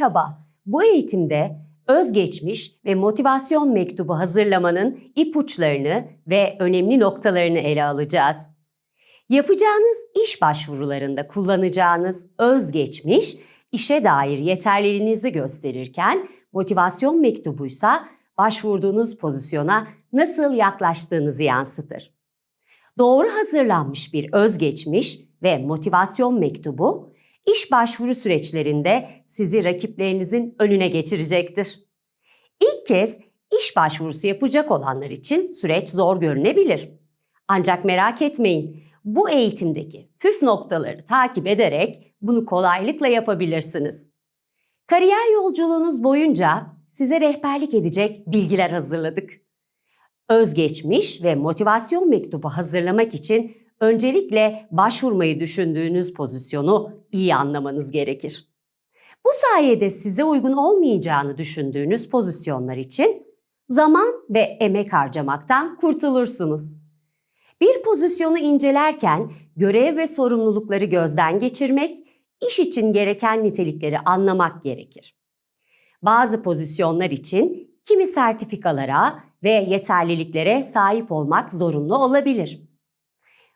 Merhaba, bu eğitimde özgeçmiş ve motivasyon mektubu hazırlamanın ipuçlarını ve önemli noktalarını ele alacağız. Yapacağınız iş başvurularında kullanacağınız özgeçmiş, işe dair yeterliliğinizi gösterirken motivasyon mektubuysa başvurduğunuz pozisyona nasıl yaklaştığınızı yansıtır. Doğru hazırlanmış bir özgeçmiş ve motivasyon mektubu iş başvuru süreçlerinde sizi rakiplerinizin önüne geçirecektir. İlk kez iş başvurusu yapacak olanlar için süreç zor görünebilir. Ancak merak etmeyin, bu eğitimdeki püf noktaları takip ederek bunu kolaylıkla yapabilirsiniz. Kariyer yolculuğunuz boyunca size rehberlik edecek bilgiler hazırladık. Özgeçmiş ve motivasyon mektubu hazırlamak için öncelikle başvurmayı düşündüğünüz pozisyonu iyi anlamanız gerekir. Bu sayede size uygun olmayacağını düşündüğünüz pozisyonlar için zaman ve emek harcamaktan kurtulursunuz. Bir pozisyonu incelerken görev ve sorumlulukları gözden geçirmek, iş için gereken nitelikleri anlamak gerekir. Bazı pozisyonlar için kimi sertifikalara ve yeterliliklere sahip olmak zorunlu olabilir.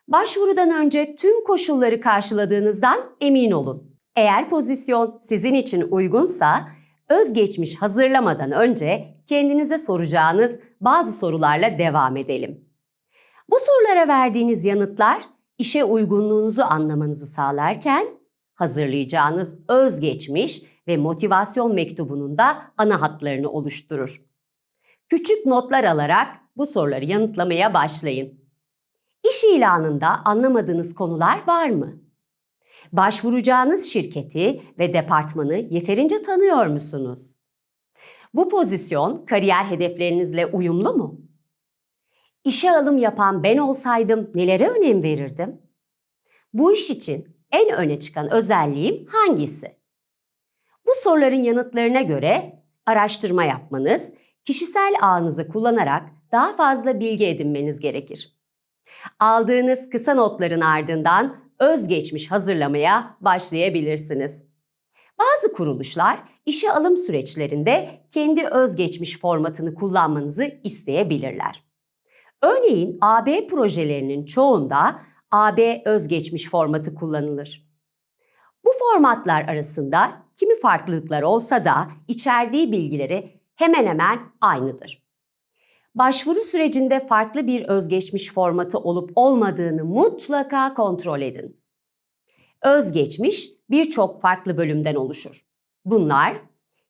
Başvurudan önce tüm koşulları karşıladığınızdan emin olun. Eğer pozisyon sizin için uygunsa, özgeçmiş hazırlamadan önce kendinize soracağınız bazı sorularla devam edelim. Bu sorulara verdiğiniz yanıtlar işe uygunluğunuzu anlamanızı sağlarken hazırlayacağınız özgeçmiş ve motivasyon mektubunun da ana hatlarını oluşturur. Küçük notlar alarak bu soruları yanıtlamaya başlayın. İş ilanında anlamadığınız konular var mı? Başvuracağınız şirketi ve departmanı yeterince tanıyor musunuz? Bu pozisyon kariyer hedeflerinizle uyumlu mu? İşe alım yapan ben olsaydım nelere önem verirdim? Bu iş için en öne çıkan özelliğim hangisi? Bu soruların yanıtlarına göre araştırma yapmanız, kişisel ağınızı kullanarak daha fazla bilgi edinmeniz gerekir. Aldığınız kısa notların ardından özgeçmiş hazırlamaya başlayabilirsiniz. Bazı kuruluşlar işe alım süreçlerinde kendi özgeçmiş formatını kullanmanızı isteyebilirler. Örneğin AB projelerinin çoğunda AB özgeçmiş formatı kullanılır. Bu formatlar arasında kimi farklılıklar olsa da içerdiği bilgileri hemen hemen aynıdır. Başvuru sürecinde farklı bir özgeçmiş formatı olup olmadığını mutlaka kontrol edin. Özgeçmiş birçok farklı bölümden oluşur. Bunlar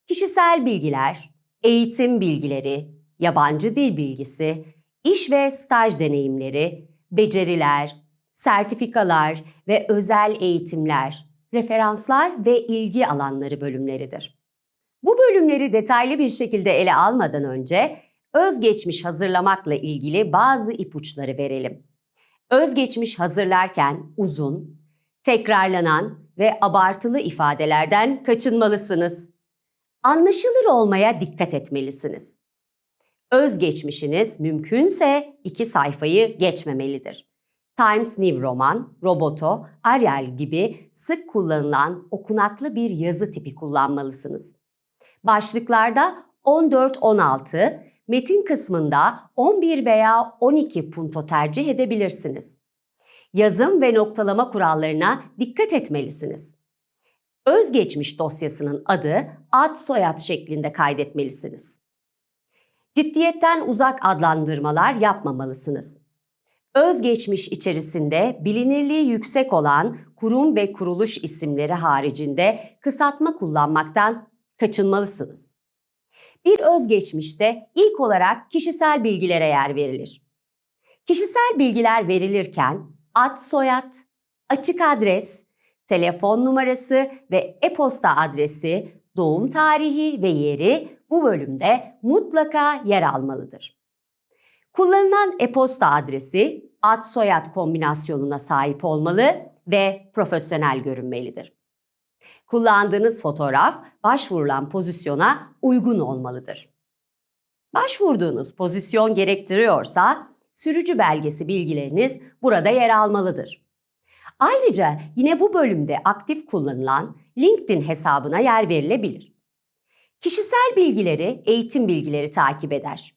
kişisel bilgiler, eğitim bilgileri, yabancı dil bilgisi, iş ve staj deneyimleri, beceriler, sertifikalar ve özel eğitimler, referanslar ve ilgi alanları bölümleridir. Bu bölümleri detaylı bir şekilde ele almadan önce özgeçmiş hazırlamakla ilgili bazı ipuçları verelim. Özgeçmiş hazırlarken uzun, tekrarlanan ve abartılı ifadelerden kaçınmalısınız. Anlaşılır olmaya dikkat etmelisiniz. Özgeçmişiniz mümkünse iki sayfayı geçmemelidir. Times New Roman, Roboto, Arial gibi sık kullanılan okunaklı bir yazı tipi kullanmalısınız. Başlıklarda 14-16, metin kısmında 11 veya 12 punto tercih edebilirsiniz. Yazım ve noktalama kurallarına dikkat etmelisiniz. Özgeçmiş dosyasının adı ad soyad şeklinde kaydetmelisiniz. Ciddiyetten uzak adlandırmalar yapmamalısınız. Özgeçmiş içerisinde bilinirliği yüksek olan kurum ve kuruluş isimleri haricinde kısaltma kullanmaktan kaçınmalısınız. Bir özgeçmişte ilk olarak kişisel bilgilere yer verilir. Kişisel bilgiler verilirken ad soyad, açık adres, telefon numarası ve e-posta adresi, doğum tarihi ve yeri bu bölümde mutlaka yer almalıdır. Kullanılan e-posta adresi ad soyad kombinasyonuna sahip olmalı ve profesyonel görünmelidir. Kullandığınız fotoğraf başvurulan pozisyona uygun olmalıdır. Başvurduğunuz pozisyon gerektiriyorsa sürücü belgesi bilgileriniz burada yer almalıdır. Ayrıca yine bu bölümde aktif kullanılan LinkedIn hesabına yer verilebilir. Kişisel bilgileri eğitim bilgileri takip eder.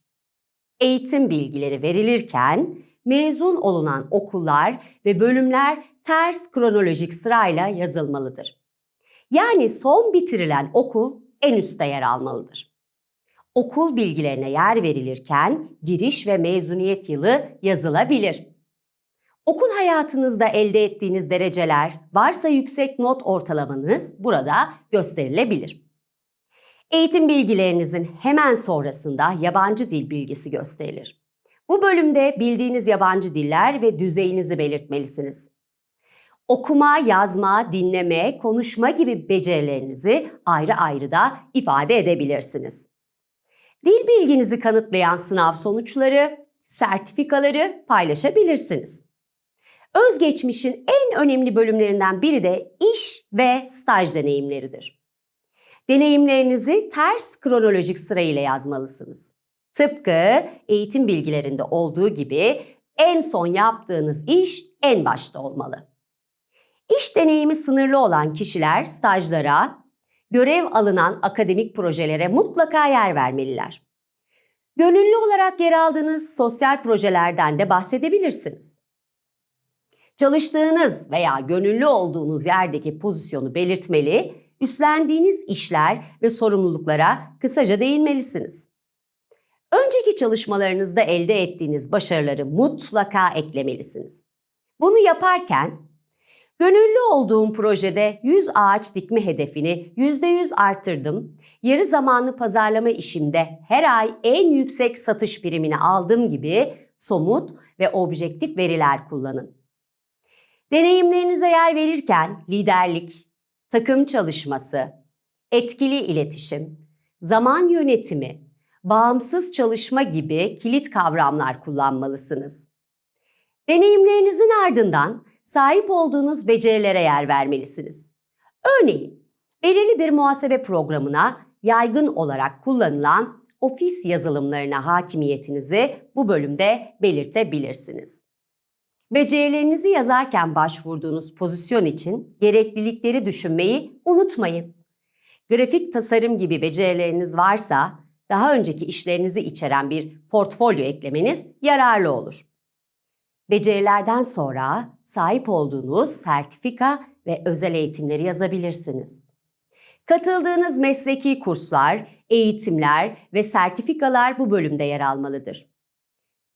Eğitim bilgileri verilirken mezun olunan okullar ve bölümler ters kronolojik sırayla yazılmalıdır. Yani son bitirilen okul en üstte yer almalıdır. Okul bilgilerine yer verilirken giriş ve mezuniyet yılı yazılabilir. Okul hayatınızda elde ettiğiniz dereceler, varsa yüksek not ortalamanız burada gösterilebilir. Eğitim bilgilerinizin hemen sonrasında yabancı dil bilgisi gösterilir. Bu bölümde bildiğiniz yabancı diller ve düzeyinizi belirtmelisiniz. Okuma, yazma, dinleme, konuşma gibi becerilerinizi ayrı ayrı da ifade edebilirsiniz. Dil bilginizi kanıtlayan sınav sonuçları, sertifikaları paylaşabilirsiniz. Özgeçmişin en önemli bölümlerinden biri de iş ve staj deneyimleridir. Deneyimlerinizi ters kronolojik sırayla yazmalısınız. Tıpkı eğitim bilgilerinde olduğu gibi en son yaptığınız iş en başta olmalı. İş deneyimi sınırlı olan kişiler stajlara, görev alınan akademik projelere mutlaka yer vermeliler. Gönüllü olarak yer aldığınız sosyal projelerden de bahsedebilirsiniz. Çalıştığınız veya gönüllü olduğunuz yerdeki pozisyonu belirtmeli, üstlendiğiniz işler ve sorumluluklara kısaca değinmelisiniz. Önceki çalışmalarınızda elde ettiğiniz başarıları mutlaka eklemelisiniz. Bunu yaparken Gönüllü olduğum projede 100 ağaç dikme hedefini %100 arttırdım. Yarı zamanlı pazarlama işimde her ay en yüksek satış primini aldığım gibi somut ve objektif veriler kullanın. Deneyimlerinize yer verirken liderlik, takım çalışması, etkili iletişim, zaman yönetimi, bağımsız çalışma gibi kilit kavramlar kullanmalısınız. Deneyimlerinizin ardından sahip olduğunuz becerilere yer vermelisiniz. Örneğin, belirli bir muhasebe programına yaygın olarak kullanılan ofis yazılımlarına hakimiyetinizi bu bölümde belirtebilirsiniz. Becerilerinizi yazarken başvurduğunuz pozisyon için gereklilikleri düşünmeyi unutmayın. Grafik tasarım gibi becerileriniz varsa daha önceki işlerinizi içeren bir portfolyo eklemeniz yararlı olur. Becerilerden sonra sahip olduğunuz sertifika ve özel eğitimleri yazabilirsiniz. Katıldığınız mesleki kurslar, eğitimler ve sertifikalar bu bölümde yer almalıdır.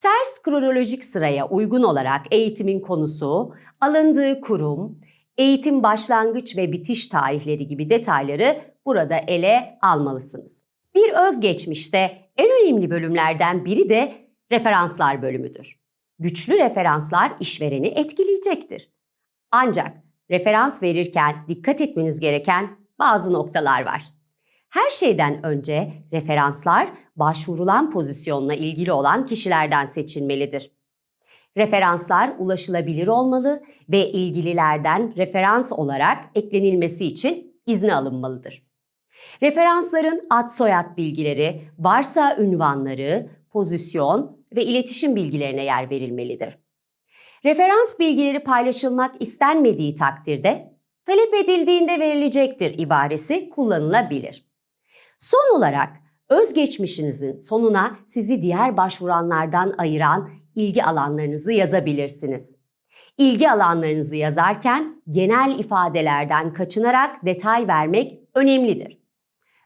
Ters kronolojik sıraya uygun olarak eğitimin konusu, alındığı kurum, eğitim başlangıç ve bitiş tarihleri gibi detayları burada ele almalısınız. Bir özgeçmişte en önemli bölümlerden biri de referanslar bölümüdür güçlü referanslar işvereni etkileyecektir. Ancak referans verirken dikkat etmeniz gereken bazı noktalar var. Her şeyden önce referanslar başvurulan pozisyonla ilgili olan kişilerden seçilmelidir. Referanslar ulaşılabilir olmalı ve ilgililerden referans olarak eklenilmesi için izni alınmalıdır. Referansların ad soyad bilgileri, varsa ünvanları, pozisyon ve iletişim bilgilerine yer verilmelidir. Referans bilgileri paylaşılmak istenmediği takdirde talep edildiğinde verilecektir ibaresi kullanılabilir. Son olarak özgeçmişinizin sonuna sizi diğer başvuranlardan ayıran ilgi alanlarınızı yazabilirsiniz. İlgi alanlarınızı yazarken genel ifadelerden kaçınarak detay vermek önemlidir.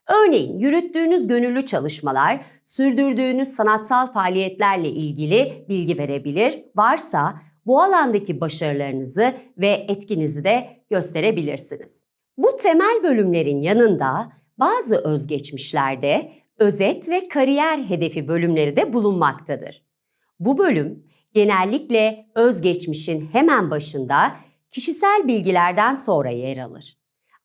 Örneğin yürüttüğünüz gönüllü çalışmalar, sürdürdüğünüz sanatsal faaliyetlerle ilgili bilgi verebilir. Varsa bu alandaki başarılarınızı ve etkinizi de gösterebilirsiniz. Bu temel bölümlerin yanında bazı özgeçmişlerde özet ve kariyer hedefi bölümleri de bulunmaktadır. Bu bölüm genellikle özgeçmişin hemen başında kişisel bilgilerden sonra yer alır.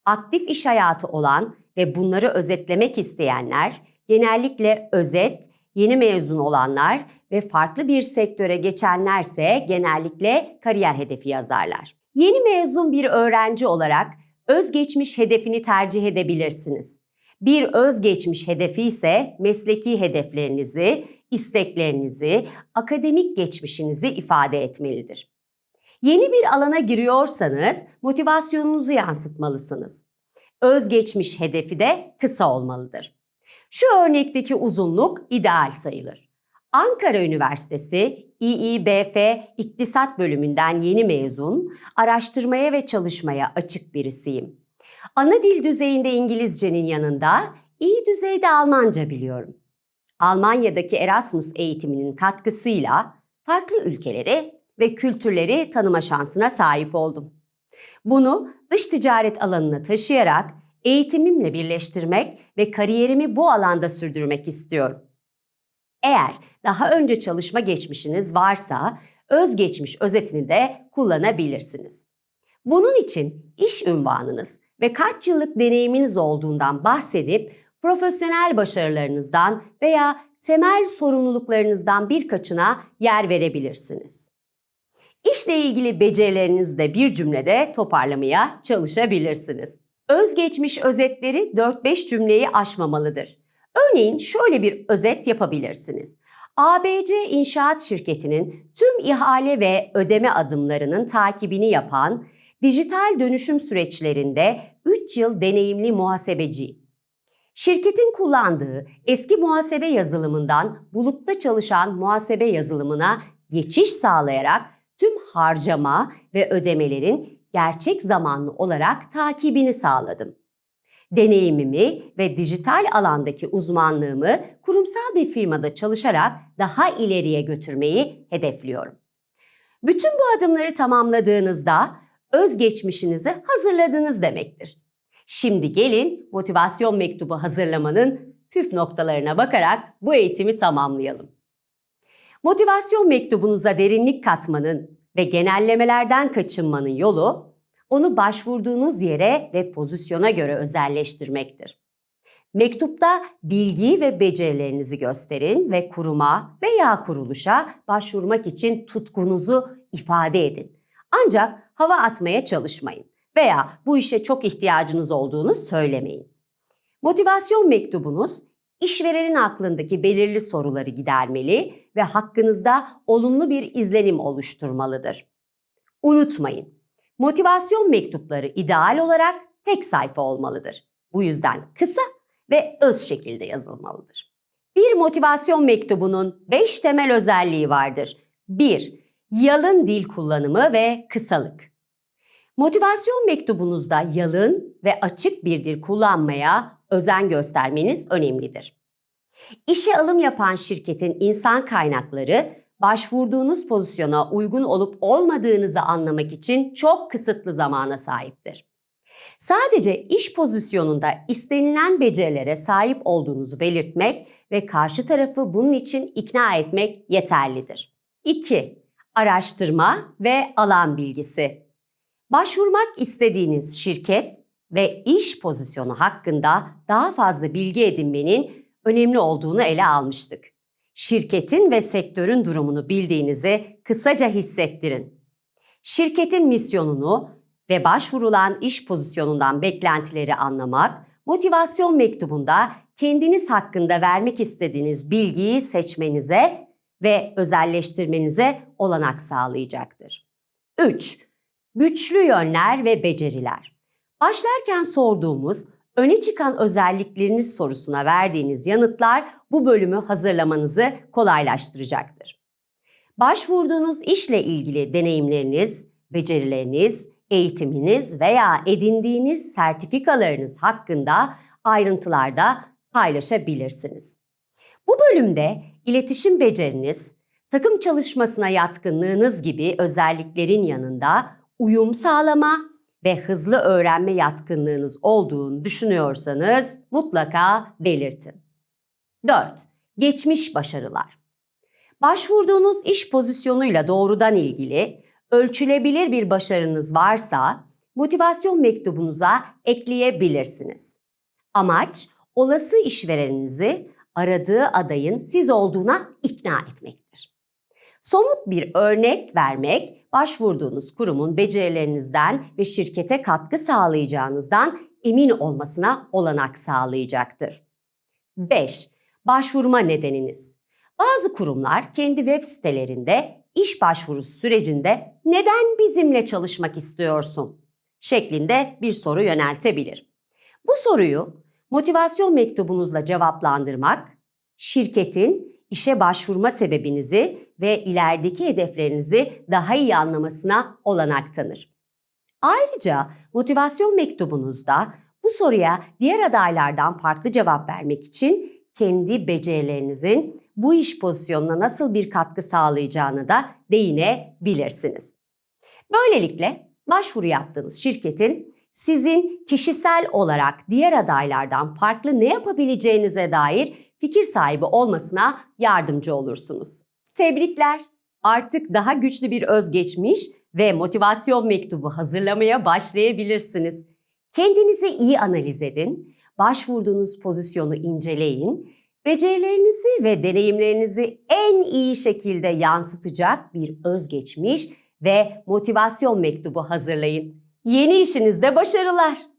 Aktif iş hayatı olan ve bunları özetlemek isteyenler genellikle özet, yeni mezun olanlar ve farklı bir sektöre geçenlerse genellikle kariyer hedefi yazarlar. Yeni mezun bir öğrenci olarak özgeçmiş hedefini tercih edebilirsiniz. Bir özgeçmiş hedefi ise mesleki hedeflerinizi, isteklerinizi, akademik geçmişinizi ifade etmelidir. Yeni bir alana giriyorsanız motivasyonunuzu yansıtmalısınız. Özgeçmiş hedefi de kısa olmalıdır. Şu örnekteki uzunluk ideal sayılır. Ankara Üniversitesi İİBF İktisat Bölümünden yeni mezun, araştırmaya ve çalışmaya açık birisiyim. Ana dil düzeyinde İngilizcenin yanında iyi düzeyde Almanca biliyorum. Almanya'daki Erasmus eğitiminin katkısıyla farklı ülkeleri ve kültürleri tanıma şansına sahip oldum. Bunu dış ticaret alanına taşıyarak eğitimimle birleştirmek ve kariyerimi bu alanda sürdürmek istiyorum. Eğer daha önce çalışma geçmişiniz varsa özgeçmiş özetini de kullanabilirsiniz. Bunun için iş ünvanınız ve kaç yıllık deneyiminiz olduğundan bahsedip profesyonel başarılarınızdan veya temel sorumluluklarınızdan birkaçına yer verebilirsiniz. İşle ilgili becerilerinizi de bir cümlede toparlamaya çalışabilirsiniz. Özgeçmiş özetleri 4-5 cümleyi aşmamalıdır. Örneğin şöyle bir özet yapabilirsiniz. ABC İnşaat Şirketi'nin tüm ihale ve ödeme adımlarının takibini yapan dijital dönüşüm süreçlerinde 3 yıl deneyimli muhasebeci. Şirketin kullandığı eski muhasebe yazılımından bulutta çalışan muhasebe yazılımına geçiş sağlayarak tüm harcama ve ödemelerin gerçek zamanlı olarak takibini sağladım. Deneyimimi ve dijital alandaki uzmanlığımı kurumsal bir firmada çalışarak daha ileriye götürmeyi hedefliyorum. Bütün bu adımları tamamladığınızda özgeçmişinizi hazırladınız demektir. Şimdi gelin motivasyon mektubu hazırlamanın püf noktalarına bakarak bu eğitimi tamamlayalım. Motivasyon mektubunuza derinlik katmanın ve genellemelerden kaçınmanın yolu onu başvurduğunuz yere ve pozisyona göre özelleştirmektir. Mektupta bilgi ve becerilerinizi gösterin ve kuruma veya kuruluşa başvurmak için tutkunuzu ifade edin. Ancak hava atmaya çalışmayın veya bu işe çok ihtiyacınız olduğunu söylemeyin. Motivasyon mektubunuz işverenin aklındaki belirli soruları gidermeli ve hakkınızda olumlu bir izlenim oluşturmalıdır. Unutmayın, motivasyon mektupları ideal olarak tek sayfa olmalıdır. Bu yüzden kısa ve öz şekilde yazılmalıdır. Bir motivasyon mektubunun 5 temel özelliği vardır. 1. Yalın dil kullanımı ve kısalık. Motivasyon mektubunuzda yalın ve açık bir dil kullanmaya özen göstermeniz önemlidir. İşe alım yapan şirketin insan kaynakları başvurduğunuz pozisyona uygun olup olmadığınızı anlamak için çok kısıtlı zamana sahiptir. Sadece iş pozisyonunda istenilen becerilere sahip olduğunuzu belirtmek ve karşı tarafı bunun için ikna etmek yeterlidir. 2. Araştırma ve alan bilgisi. Başvurmak istediğiniz şirket ve iş pozisyonu hakkında daha fazla bilgi edinmenin önemli olduğunu ele almıştık. Şirketin ve sektörün durumunu bildiğinizi kısaca hissettirin. Şirketin misyonunu ve başvurulan iş pozisyonundan beklentileri anlamak, motivasyon mektubunda kendiniz hakkında vermek istediğiniz bilgiyi seçmenize ve özelleştirmenize olanak sağlayacaktır. 3. Güçlü yönler ve beceriler. Başlarken sorduğumuz öne çıkan özellikleriniz sorusuna verdiğiniz yanıtlar bu bölümü hazırlamanızı kolaylaştıracaktır. Başvurduğunuz işle ilgili deneyimleriniz, becerileriniz, eğitiminiz veya edindiğiniz sertifikalarınız hakkında ayrıntılarda paylaşabilirsiniz. Bu bölümde iletişim beceriniz, takım çalışmasına yatkınlığınız gibi özelliklerin yanında uyum sağlama ve hızlı öğrenme yatkınlığınız olduğunu düşünüyorsanız mutlaka belirtin. 4. Geçmiş başarılar. Başvurduğunuz iş pozisyonuyla doğrudan ilgili ölçülebilir bir başarınız varsa motivasyon mektubunuza ekleyebilirsiniz. Amaç olası işvereninizi aradığı adayın siz olduğuna ikna etmektir. Somut bir örnek vermek, başvurduğunuz kurumun becerilerinizden ve şirkete katkı sağlayacağınızdan emin olmasına olanak sağlayacaktır. 5. Başvurma nedeniniz. Bazı kurumlar kendi web sitelerinde iş başvurusu sürecinde neden bizimle çalışmak istiyorsun şeklinde bir soru yöneltebilir. Bu soruyu motivasyon mektubunuzla cevaplandırmak, şirketin işe başvurma sebebinizi ve ilerideki hedeflerinizi daha iyi anlamasına olanak tanır. Ayrıca motivasyon mektubunuzda bu soruya diğer adaylardan farklı cevap vermek için kendi becerilerinizin bu iş pozisyonuna nasıl bir katkı sağlayacağını da değinebilirsiniz. Böylelikle başvuru yaptığınız şirketin sizin kişisel olarak diğer adaylardan farklı ne yapabileceğinize dair fikir sahibi olmasına yardımcı olursunuz. Tebrikler! Artık daha güçlü bir özgeçmiş ve motivasyon mektubu hazırlamaya başlayabilirsiniz. Kendinizi iyi analiz edin, başvurduğunuz pozisyonu inceleyin, becerilerinizi ve deneyimlerinizi en iyi şekilde yansıtacak bir özgeçmiş ve motivasyon mektubu hazırlayın. Yeni işinizde başarılar.